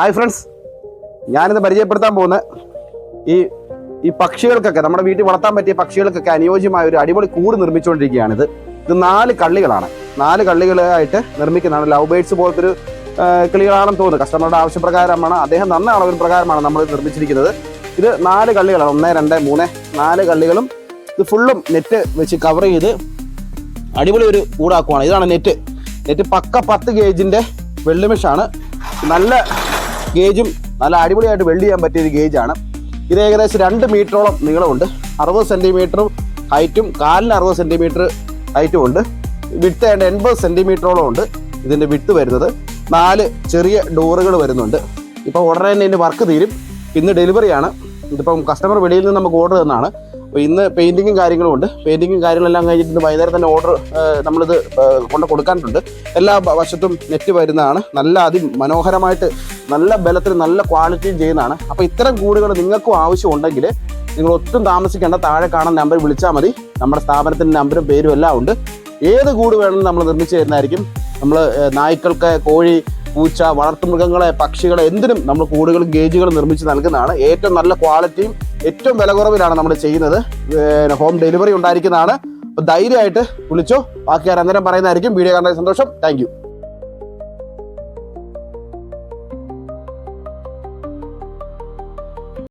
Hi friends ഞാനിന്ന് പരിചയപ്പെടുത്താൻ പോകുന്ന ഈ ഈ പക്ഷികൾക്കൊക്കെ നമ്മുടെ വീട്ടിൽ വളർത്താൻ പറ്റിയ പക്ഷികൾക്കൊക്കെ അനുയോജ്യമായ ഒരു അടിപൊളി കൂട് നിർമ്മിച്ചുകൊണ്ടിരിക്കുകയാണിത്. ഇത് നാല് കള്ളികളാണ്. നാല് കള്ളികളായിട്ട് നിർമ്മിക്കുന്നതാണ് ലവ് ബേഡ്സ് പോലത്തെ ഒരു കിളികളാണെന്ന് തോന്നുന്നു. കസ്റ്റമറുടെ ആവശ്യപ്രകാരമാണ്. അദ്ദേഹം തന്ന അളവിന് പ്രകാരമാണ് നമ്മൾ നിർമ്മിച്ചിരിക്കുന്നത്. ഇത് നാല് കള്ളികളാണ്. ഒന്ന് രണ്ട് മൂന്ന്. നാല് കള്ളികളും ഇത് ഫുള്ളും നെറ്റ് വെച്ച് കവർ ചെയ്ത് അടിപൊളി ഒരു കൂടാക്കുവാണ്. ഇതാണ് നെറ്റ് നെറ്റ് പക്ക പത്ത് ഗേജിന്റെ വെള്ളിമിഷാണ് നല്ല ഗേജും നല്ല അടിപൊളിയായിട്ട് വെൽഡ് ചെയ്യാൻ പറ്റിയ ഒരു ഗേജാണ്. ഇത് ഏകദേശം രണ്ട് മീറ്ററോളം നീളമുണ്ട്. അറുപത് സെന്റിമീറ്ററും ഹൈറ്റും കാലിന് അറുപത് സെന്റിമീറ്റർ ഹൈറ്റും ഉണ്ട്. വിട്ട് ഏണ്ട എൺപത് സെന്റിമീറ്ററോളം ഉണ്ട് ഇതിന്റെ വിട്ട് വരുന്നത്. നാല് ചെറിയ ഡോറുകൾ വരുന്നുണ്ട്. ഇപ്പോൾ ഉടനെ തന്നെ ഇതിന്റെ വർക്ക് തീരും. ഇന്ന് ഡെലിവറിയാണ് ഇതിപ്പം കസ്റ്റമർ വെളിയിൽ നിന്ന് നമുക്ക് ഓർഡർ തന്നാണ്. അപ്പോൾ ഇന്ന് പെയിന്റിങ്ങും കാര്യങ്ങളും ഉണ്ട്. പെയിന്റിങ്ങും കാര്യങ്ങളെല്ലാം കഴിഞ്ഞിട്ട് വൈകുന്നേരം തന്നെ ഓർഡർ നമ്മളിത് കൊണ്ട് കൊടുക്കാനുണ്ട്. എല്ലാ വശത്തും നെറ്റ് വരുന്നതാണ്. നല്ല അതിമനോഹരമായിട്ട് നല്ല ബലത്തിൽ നല്ല ക്വാളിറ്റിയും ചെയ്യുന്നതാണ്. അപ്പോൾ ഇത്തരം കൂടുകൾ നിങ്ങൾക്കും ആവശ്യമുണ്ടെങ്കിൽ നിങ്ങൾ ഒട്ടും താമസിക്കേണ്ട താഴെ കാണുന്ന നമ്പർ വിളിച്ചാൽ മതി. നമ്മുടെ സ്ഥാപനത്തിന്റെ നമ്പറും പേരും എല്ലാം ഉണ്ട്. ഏത് കൂട് വേണമെങ്കിലും നമ്മൾ നിർമ്മിച്ച് തരുന്നതായിരിക്കും. നമ്മൾ നായ്ക്കൾക്ക് കോഴി പൂച്ച വളർത്തുമൃഗങ്ങളെ പക്ഷികളെ എന്തിനും നമ്മൾ കൂടുകളും ഗേജുകളും നിർമ്മിച്ച് നൽകുന്നതാണ്. ഏറ്റവും നല്ല ക്വാളിറ്റിയും ഏറ്റവും വില കുറവിലാണ് നമ്മൾ ചെയ്യുന്നത്. ഹോം ഡെലിവറി ഉണ്ടായിരിക്കുന്നതാണ്. അപ്പോൾ ധൈര്യമായിട്ട് വിളിച്ചോ. ബാക്കി ഞാൻ പറയുന്നതായിരിക്കും. വീഡിയോ കാണാൻ സന്തോഷം. താങ്ക്